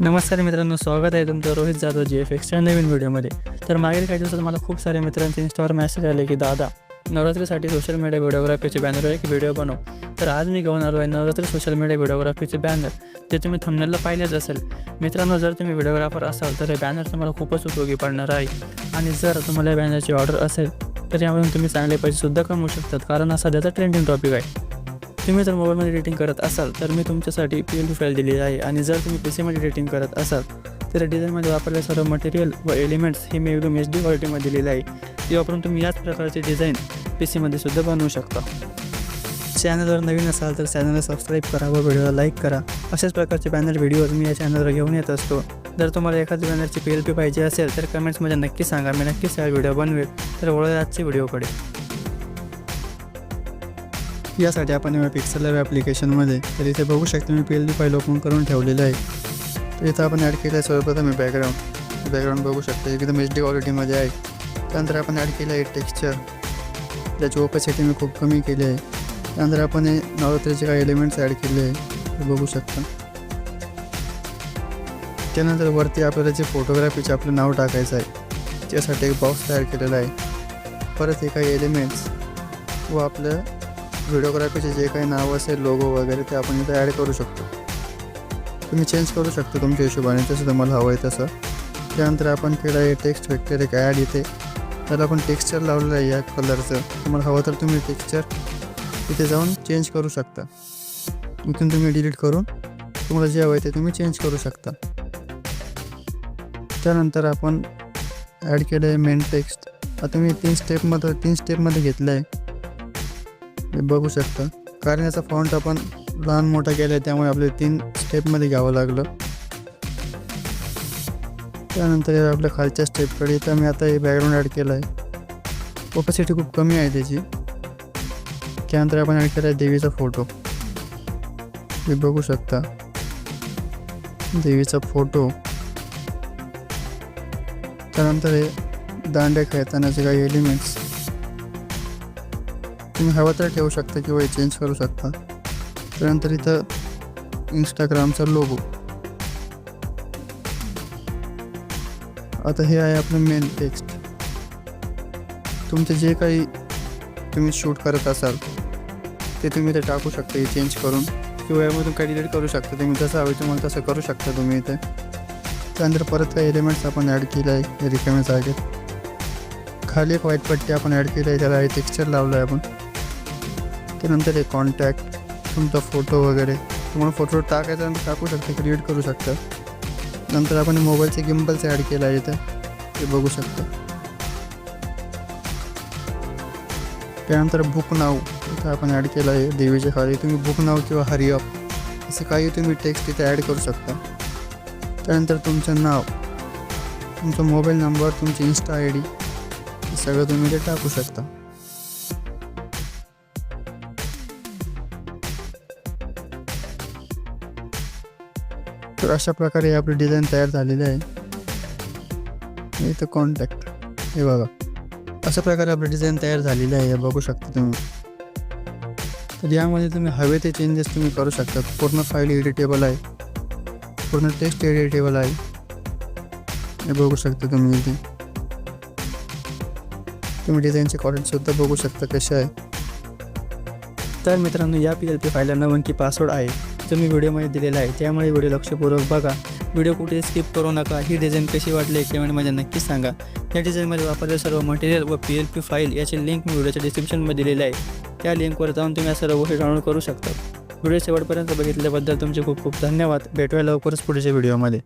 नमस्कार मित्रांनो स्वागत आहे तुमचं रोहित जाधव जी एफ एक्सच्या नवीन व्हिडिओमध्ये. तर मागील काही दिवसात मला खूप सारे मित्रांचे इंस्टावर मेसेज आले की दादा नवरात्रीसाठी सोशल मीडिया व्हिडिओग्राफीचे बॅनर एक व्हिडिओ बनव. तर आज मी घेऊन आलो आहे नवरात्री सोशल मीडिया व्हिडिओग्राफीचे बॅनर जे तुम्ही थंबनेलला पाहिलेच असेल. मित्रांनो जर तुम्ही व्हिडिओग्राफर असाल तर हे बॅनर तुम्हाला खूपच उपयोगी पडणार आहे. आणि जर तुम्हाला या बॅनरची ऑर्डर असेल तर यामधून तुम्ही चांगले पैसेसुद्धा कमवू शकतात कारण हा सध्याचा ट्रेंडिंग टॉपिक आहे. तुम्ही जर मोबाईलमध्ये एडिटिंग करत असाल तर मी तुमच्यासाठी पी एल फाईल दिलेली आहे. आणि जर तुम्ही पी सीमध्ये एडिटिंग करत असाल तर डिझाईनमध्ये वापरलेले सर्व मटेरियल व एलिमेंट्स हे मी एकदम एच डी क्वालिटीमध्ये दिलेले आहे. ते वापरून तुम्ही याच प्रकारचे डिझाईन पी सीमध्ये सुद्धा बनवू शकता. चॅनलवर नवीन असाल तर चॅनलला सबस्क्राईब करा व व्हिडिओला लाईक करा. अशाच प्रकारचे बॅनर व्हिडिओज मी या चॅनलवर घेऊन येत असतो. जर तुम्हाला एखाद्या बॅनरची पी एल पी पाहिजे असेल तर कमेंट्समध्ये नक्की सांगा. मी नक्कीच हा व्हिडिओ बनवेल. तर वळूया आजच्या व्हिडिओकडे यासाठी आपण या पिक्सल ॲप्लिकेशनमध्ये तर इथे बघू शकतो मी P L D file open करून ठेवलेलं आहे. तर इथं आपण ॲड केलं आहे सर्वप्रथम मी बॅकग्राऊंड बॅकग्राऊंड बघू शकतो एकदम एच डी क्वालिटीमध्ये आहे. त्यानंतर आपण ॲड केलं आहे टेक्स्चर त्याची ओपॅसिटी मी खूप कमी केली आहे. त्यानंतर आपण हे नवरात्रीचे काही एलिमेंट्स ॲड केले आहे. ते बघू शकता. त्यानंतर वरती आपल्याला जे फोटोग्राफीचे आपलं नाव टाकायचं आहे त्यासाठी एक बॉक्स तयार केलेला आहे. परत हे काही एलिमेंट्स व आपलं व्हिडिओग्राफीचे जे काही नाव असेल लोगो वगैरे ते आपण इथं ॲड करू शकतो. तुम्ही चेंज करू शकता तुमच्या हिशोबाने जसं तुम्हाला हवं आहे तसं. त्यानंतर आपण केलं आहे टेक्स्ट वेक्टर एक ॲड इथे. त्याला आपण टेक्स्चर लावलेलं आहे या कलरचं तुम्हाला हवं तर तुम्ही टेक्स्चर इथे जाऊन चेंज करू शकता. इथून तुम्ही डिलीट करून तुम्हाला जे हवं आहे ते तुम्ही चेंज करू शकता. त्यानंतर आपण ॲड केलं आहे मेन टेक्स्ट आता मी तीन स्टेपमध्ये तीन स्टेपमध्ये घेतलं आहे बघू शकता. कारण याचा फॉन्ट आपण लहान मोठा केला आहे त्यामुळे आपल्याला तीन स्टेपमध्ये घ्यावं लागलं. त्यानंतर आपल्या खालच्या स्टेपकडे तर मी आता हे बॅकग्राऊंड ॲड केलं आहे ओपॅसिटी खूप कमी आहे त्याची. त्यानंतर आपण ॲड केला आहे देवीचा फोटो हे बघू शकता. देवीचा फोटो त्यानंतर हे दांड्या खेळतानाचे काही एलिमेंट्स तुम्ही हवं तर ठेवू शकता किंवा चेंज करू शकता. त्यानंतर इथं इंस्टाग्रामचा लोगो आता हे आहे आपलं मेन टेक्स्ट तुमचे जे काही तुम्ही शूट करत असाल ते तुम्ही इथे टाकू शकता हे चेंज करून. किंवा यामधून काही डिलीट करू शकता तुम्ही. जसं हवे तुम्हाला तसं करू शकता तुम्ही इथे. त्यानंतर परत काही एलिमेंट्स आपण ॲड केलं आहे. रिकमेंट्स रिकाम्या जागेत. खाली एक व्हाईट पट्टी आपण ॲड केली आहे. त्याला टेक्स्चर लावलं आहे आपण. त्यानंतर हे कॉन्टॅक्ट तुमचा फ़ोटो वगैरे तुम्हाला फ़ोटो टाकायचा टाकू शकता क्रिएट करू शकता नंतर आपण मोबाईलचे गिम्बल्स ॲड केलं आहे इथं ते बघू शकता त्यानंतर बुक नाव इथं आपण ॲड केलं आहे देवीच्या खाली तुम्ही बुक नाव किंवा हरिअप असं काही तुम्ही टेक्स्ट इथे ॲड करू शकता त्यानंतर तुमचं नाव तुमचा मोबाईल नंबर तुमची इन्स्टा आय डी हे सगळं तुम्ही टाकू शकता तर अशा प्रकारे आपली डिझाईन तयार झालेली आहे. इथं कॉन्टॅक्ट हे बघा. अशा प्रकारे आपली डिझाईन तयार झालेली आहे. बघू शकता तुम्ही. तर यामध्ये तुम्ही हवे ते चेंजेस तुम्ही करू शकता. पूर्ण फाईल एडिटेबल आहे. पूर्ण टेस्ट एडिटेबल आहे. हे बघू शकता तुम्ही इथे. तुम्ही डिझाईनचे क्वालिटीसुद्धा बघू शकता कसे आहे. तर मित्रांनो या पी एल पी फायला नऊ पासवर्ड आहे जो मी व्हिडिओमध्ये दिलेला आहे. त्यामुळे व्हिडिओ लक्षपूर्वक बघा. व्हिडिओ कुठे स्किप करू नका. ही डिझाईन कशी वाटली कमेंटमध्ये नक्की सांगा. या डिझाईनमध्ये वापरलेलं सर्व मटेरियल व पी एल पी फाईल याची लिंक मी व्हिडिओच्या डिस्क्रिप्शनमध्ये दिलेली आहे. त्या लिंकवर जाऊन तुम्ही या सर्व गोष्टी डाउनलोड करू शकता. व्हिडिओ शेवटपर्यंत बघितल्याबद्दल तुमचे खूप खूप धन्यवाद. भेटूया लवकरच पुढच्या व्हिडिओमध्ये